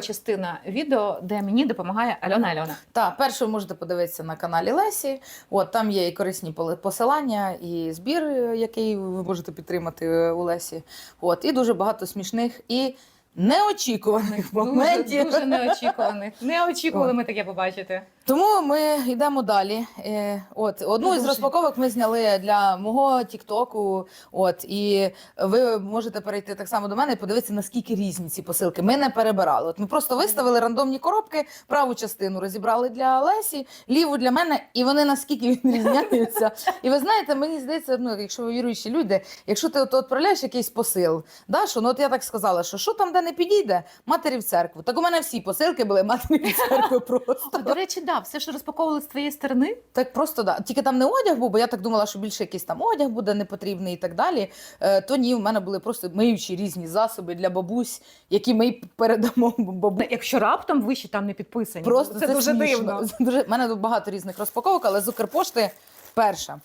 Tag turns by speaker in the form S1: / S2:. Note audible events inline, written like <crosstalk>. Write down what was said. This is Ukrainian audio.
S1: частина відео, де мені допомагає Альона Альона.
S2: Так, перше ви можете подивитися на каналі Лесі. От там є і корисні посилання, і збір, е, який ви можете підтримати е, у Лесі. От, і дуже багато смішних і неочікуваних
S1: Дуже,
S2: моментів.
S1: дуже неочікуваних. <laughs> Не очікували ми таке побачити.
S2: Тому ми йдемо далі. Е, От одну із розпаковок ми зняли для мого Тіктоку. От і ви можете перейти так само до мене і подивитися, наскільки різні ці посилки. Ми не перебирали. От ми просто виставили рандомні коробки, праву частину розібрали для Лесі, ліву для мене, і вони наскільки <laughs> відрізняються. І ви знаєте, мені здається, ну якщо ви віруючі люди, якщо ти от відправляєш якийсь посил, да, що ну от я так сказала, що що там, де не підійде, матері в церкву. Так у мене всі посилки були матері в церкву просто.
S1: До речі, да, все, що розпаковували з твоєї сторони,
S2: Так просто да. Тільки там не одяг був, бо я так думала, що більше якийсь там одяг буде непотрібний і так далі. Е, то ні, в мене були просто миючі різні засоби для бабусь, які ми передамо бабусі.
S1: якщо раптом ви ще там не підписані,
S2: Просто
S1: це, дуже
S2: смішно.
S1: дивно.
S2: Дуже... Мене тут багато різних розпаковок, але з Укрпошти перша.